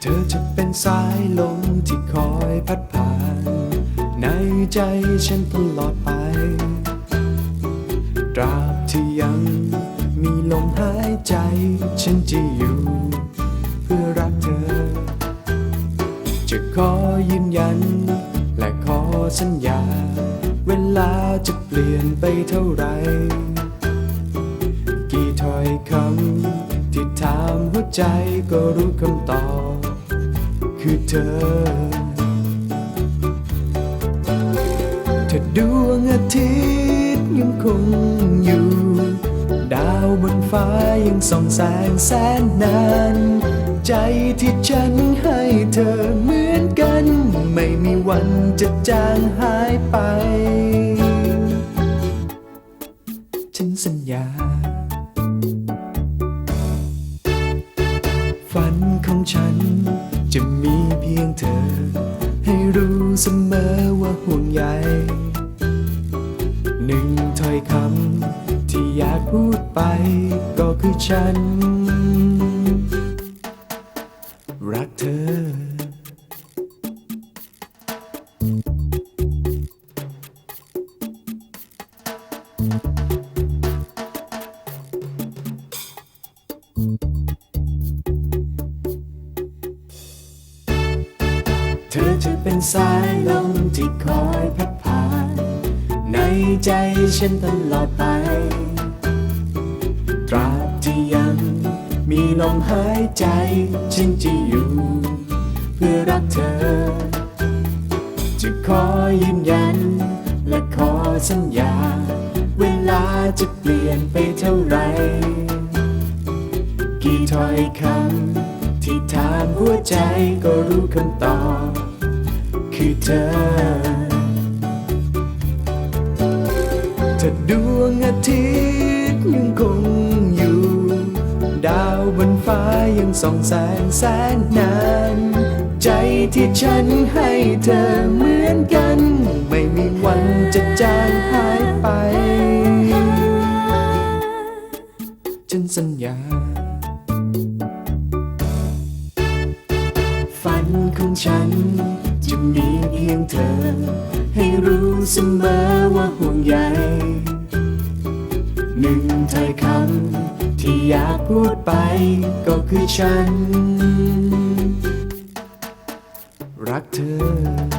เธอจะเป็นสายลมที่คอยพัดผ่าน ในใจฉันตลอดไป ตราบที่ยังมีลมหายใจ ฉันจะอยู่ เพื่อรักเธอ จะขอยืนยัน และขอสัญญา เวลาจะเปลี่ยนไปเท่าไร ใจก็รู้คำตอบ คือเธอ ถ้าดวงอาทิตย์ยังคงอยู่ ดาวบนฟ้ายังส่องแสงแสนนาน ใจที่ฉันให้เธอเหมือนกัน ไม่มีวันจะจางหายไป ฉันสัญญา ฝันของฉัน จะมีเพียงเธอ ให้รู้เสมอว่าห่วงใยหนึ่งถ้อยคำที่อยากพูดไปก็คือฉัน รักเธอเธ อจะเป็นสายลมที่คอยพัดผ่าน ในใจฉันตลอดไป ตราบที่ยังมีลมหายใจ ฉันจะอยู่ เพื่อรักเธอ จะขอยืนยัน และขอสัญญา เวลาจะเปลี่ยนไปเท่าไหรกี่ถ้อยคำที่ถามหัวใจก็รู้คำตอบ คือเธอ ถ้าดวงอาทิตย์ยังคงอยู่ ดาวบนฟ้ายังส่องแสงแสนนาน ใจที่ฉันให้เธอเหมือนกัน ไม่มีวันจะจางหายไป ฉันสัญญาฝันของฉัน พียงเธอ ให้รู้เสมอว่าห่วงใยหนึ่งถ้อยคำที่อยากพูดไปก็คือฉัน รักเธอ